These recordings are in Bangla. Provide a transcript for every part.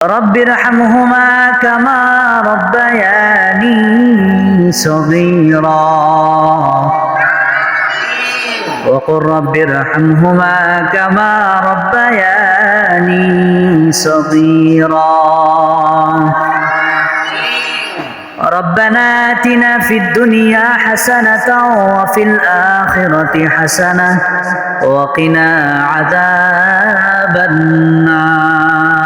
رب ارحمهما كما ربياني صغيرا. وقل رب ارحمهما كما ربياني صغيرا. ربنا آتنا في الدنيا حسنة وفي الآخرة حسنة وقنا عذاب النار.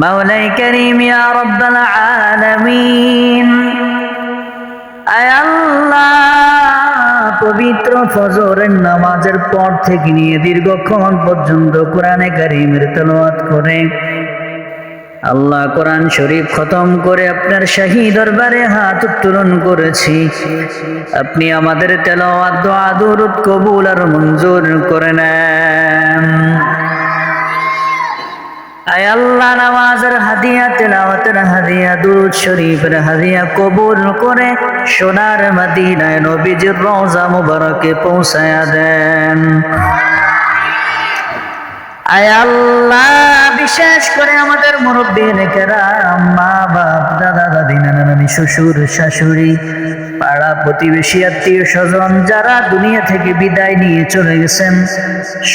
মৌলাই করিম আলমিন। পবিত্র ফজরের নামাজের পর থেকে নিয়ে দীর্ঘক্ষণ পর্যন্ত কোরআনে কারিমের তলোয়াত করে। আল্লাহ কোরআন শরীফ খতম করে আপনার শাহী দরবারে হাত উত্তোলন করেছি। আপনি আমাদের তেলোয়াত দোয়া, দরুদ কবুল আর মঞ্জুর করে নেন। দুরুদ শরীফের হাদিয়া কবুল করে সোনার মদিনায় নবীজির মুবারকে পৌঁছায়া দেন। বিশেষ করে আমাদের মুরব্বী দাদা দাদি নানা নানি শ্বশুর, শাশুড়ি, পাড়া প্রতিবেশী আত্মীয় স্বজন যারা দুনিয়া থেকে বিদায় নিয়ে চলে গেছেন,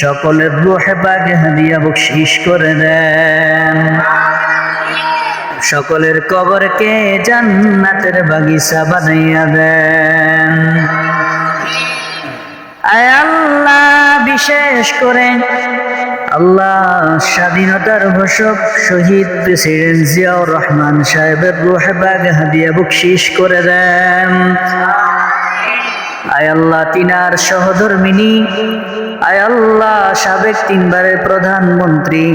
সকলের রুহে পাকে হাদিয়া বকশিস করে দেন। সকলের কবরকে জান্নাতের বাগিচা বানাইয়া দেন। আয় আল্লাহ, বিশেষ করে আল্লাহ স্বাধীনতার ঘোষক শহীদ প্রেসিডেন্ট জিয়াউর রহমান সাহেবের রুহে বাগ হাদিয়া বকশিস করে দেন। আয় আল্লাহ, তিনার সহধর্মিনী। আয় আল্লাহ, সাবেক তিনবারের প্রধানমন্ত্রী।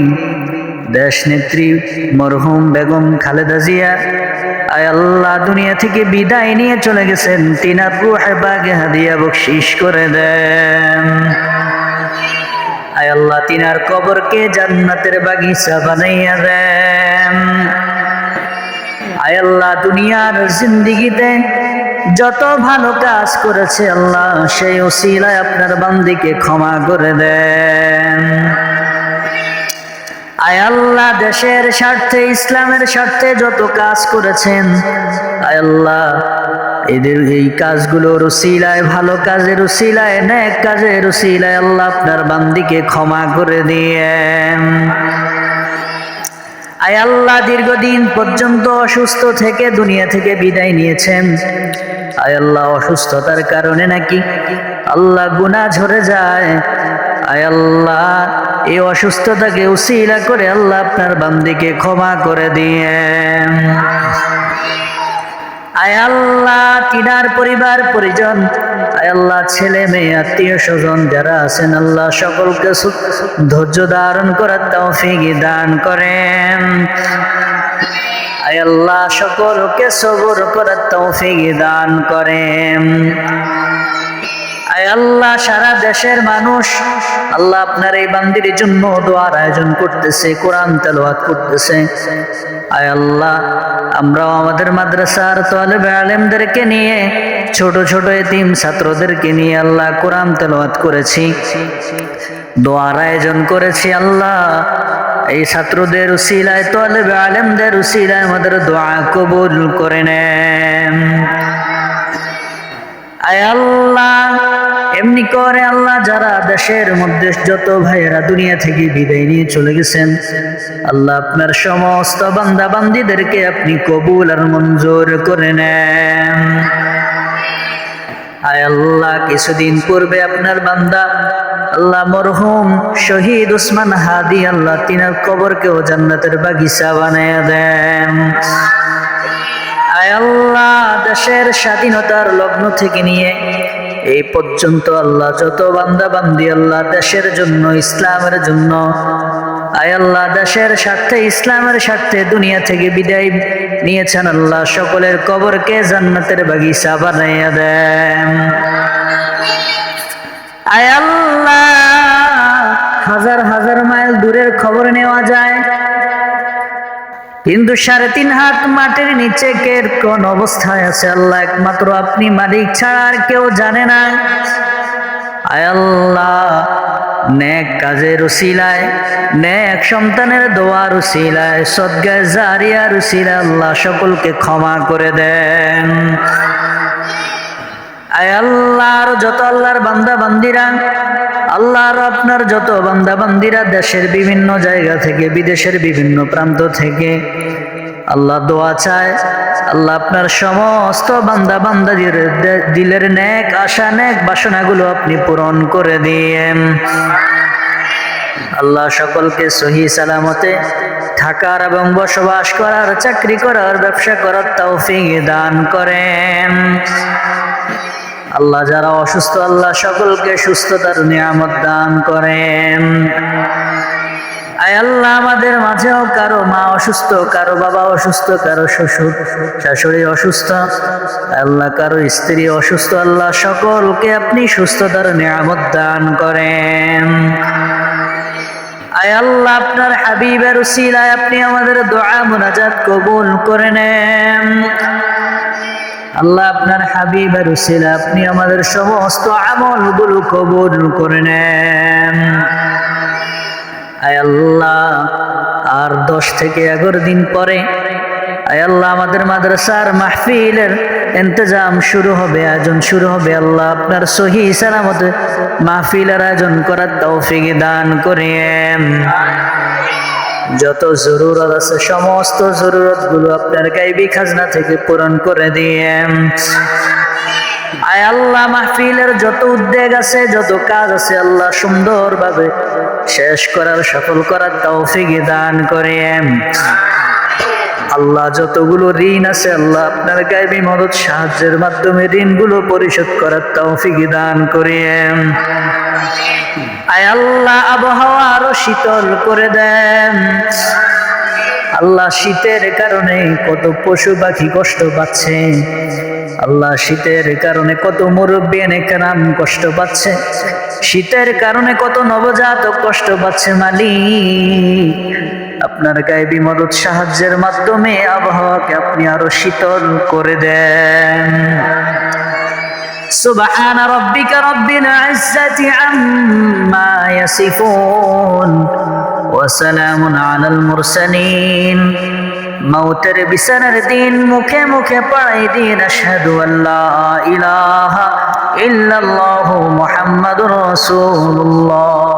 দেশ নেত্রী মরহুম বেগম খালেদা জিয়া। আয় আল্লাহ, দুনিয়া থেকে বিদায় নিয়ে চলে গেছেন। তিনার রুহে বাগে হাদিয়া বকশিস করে দেন। আয় আল্লাহ, তিনার কবরকে জান্নাতের বাগিচা বানাইয়া দেন। আয় আল্লাহ, দুনিয়ার জিন্দিগিতে যত ভালো কাজ করেছে আল্লাহ, সেই ওসিলায় আপনার বান্দিকে ক্ষমা করে দেন। আয় আল্লাহ দেশের স্বার্থে, ইসলামের স্বার্থে যত কাজ করেছেন, আয় আল্লাহ, এদের এই কাজগুলো রসিলায় ভালো কাজের রসিলায় ন্যাক কাজের রসিলায় আল্লাহ আপনার বান্দিকে ক্ষমা করে দিয়েন। আয় আল্লাহ, দীর্ঘদিন পর্যন্ত অসুস্থ থেকে দুনিয়া থেকে বিদায় নিয়েছেন। আয় আল্লাহ, অসুস্থতার কারণে নাকি আল্লাহ গুনাহ ঝরে যায়। আয় আল্লাহ এই অসুস্থতাকে উসিলা করে আল্লাহ আপনার বান্দিকে ক্ষমা করে দিয়েন আয় আল্লাহ, তিনার পরিবার, পরিজন, আয় আল্লাহ, ছেলে মেয়ে, আত্মীয় স্বজন যারা আছেন, আল্লাহ সকলকে ধৈর্য ধারণ করার তৌফিক দান করেন। আয় আল্লাহ, সকলকে সবর করার তৌফিক দান করেন। আয় আল্লাহ, সারা দেশের মানুষ, আল্লাহ আপনার এই বান্দির জন্য দোয়ার আয়োজন করতেছে, কোরআন তেলাওয়াত করতেছে। আয় আল্লাহ, আমরাও আমাদের মাদ্রাসার তোয়ালেবে আলেমদেরকে নিয়ে, ছোট ছোট এতিম ছাত্রদেরকে নিয়ে আল্লাহ কোরআন তেলাওয়াত করেছি। দোয়ার আয়োজন করেছি আল্লাহ। এই ছাত্রদের উসিলায় তোয়ালেবে আলেমদের উসিলায় আমাদের দোয়া কবুল করে নেন। আয় করে আল্লাহ যারা দেশের মধ্যে যত ভাইয়েরা দুনিয়া থেকে বিদায় নিয়ে চলে গেছেন, আল্লাহ আপনার সমস্ত বান্দা বান্দিদেরকে আপনি কবুল আর মঞ্জুর করে নেন। আয় আল্লাহ, কিছুদিন পূর্বে আপনার বান্দা, আল্লাহ মরহুম শহীদ উসমান হাদি, আল্লাহ তিনার কবরকেও জান্নাতের বাগিচা বানিয়ে দেন। আয় আল্লাহ, দেশের স্বাধীনতার লগ্ন থেকে নিয়ে এই পর্যন্ত আল্লাহ যত বান্দা বান্দি আল্লাহ দেশের জন্য, ইসলামের জন্য, আয় আল্লাহ দেশের স্বার্থে, ইসলামের স্বার্থে দুনিয়া থেকে বিদায় নিয়েছেন আল্লাহ, সকলের কবরকে জান্নাতের বাগিচা বানাইয়া দেন। আয় আল্লাহ, হাজার হাজার মাইল দূরের খবর নেওয়া যায়। কিন্তু সাড়ে তিন হাত মাটির নিচে কের কোন অবস্থায় আছে? আল্লাহ একমাত্র আপনি মালিক ছাড়া আর কেউ জানে না। আয় আল্লাহ, নেক কাজের উসিলায়, নেক সন্তানের দোয়ার উসিলায়, সদ্গায় জারিয়ার উসিলায় আল্লাহ সকলকে ক্ষমা করে দেন। আল্লাহর যত আল্লাহর বান্দা বান্দিরা আল্লাহর আপনার যত বান্দা বান্দিরা দেশের বিভিন্ন জায়গা থেকে, বিদেশের বিভিন্ন প্রান্ত থেকে, আল্লাহ দোয়া চায়, আল্লাহ আপনার সমস্ত বান্দা বান্দাদের দে- দিলের নেক আশা, নেক বাসনাগুলো আপনি পূরণ করে দিয়েন। আল্লাহ সকলকে সহি সালামতে থাকার এবং বসবাস করার, চাকরি করার, ব্যবসা করার তৌফিক দান করেন। আল্লাহ যারা অসুস্থ, আল্লাহ সকলকে সুস্থতার নিয়ামত দান করেন। আয় আল্লাহ, আমাদের মাঝেও কারও মা অসুস্থ, কারও বাবা অসুস্থ, কারও শ্বশুর, শাশুড়ি অসুস্থ আল্লাহ কারও স্ত্রী অসুস্থ, আল্লাহ সকলকে আপনি সুস্থতার নিয়ামত দান করেন। আয় আল্লাহ, আপনার হাবিবের উসিলায় আপনি আমাদের দোয়া, মুনাজাত কবুল করে নেন। আল্লাহ আপনার হাবিবের উসিলা, আপনি আমাদের সমস্ত আমলগুলো কবুল করে নেন। আয় আল্লাহ, আর দশ থেকে এগারো দিন পরে, আয় আল্লাহ, আমাদের মাদ্রাসার মাহফিলের ইন্তজাম শুরু হবে, আয়োজন শুরু হবে। আল্লাহ আপনার সহি সালামতে মাহফিলের আয়োজন করার তৌফিক দান করেন। যত জরুরত আছে, সমস্ত জরুরতগুলো আপনার গাইবি খাজনা থেকে পূরণ করে দিয়েন। আয় আল্লাহ, মাহফিলের যত উদ্বেগ আছে, যত কাজ আছে, আল্লাহ সুন্দরভাবে শেষ করার, সফল করার তৌফিক দান করেন। আল্লাহ, যতগুলো ঋণ আছে, আল্লাহ আপনার গাইবি মদত সাহায্যের মাধ্যমে ঋণগুলো পরিশোধ করার তৌফিক দান করিয়েন আয় আল্লাহ, আবহাওয়া আরও শীতল করে দেন। আল্লাহ শীতের কারণে কত পশু পাখি কষ্ট পাচ্ছে। আল্লাহ শীতের কারণে কত মুরব্বী কেরাম কষ্ট পাচ্ছে। শীতের কারণে কত নবজাতক কষ্ট পাচ্ছে মালিক। আপনার গায়েবী মদত সাহায্যের মাধ্যমে আবহাওয়াকে আপনি আরও শীতল করে দেন। سبحان ربك رب العزة عما يصفون وسلام على المرسلين মৌতের বিছানার দিন মুখে মুখে পড়াই দিন আশহাদু আল্লাহ ইলাহা ইল্লাল্লাহু মুহাম্মাদুর রাসূলুল্লাহ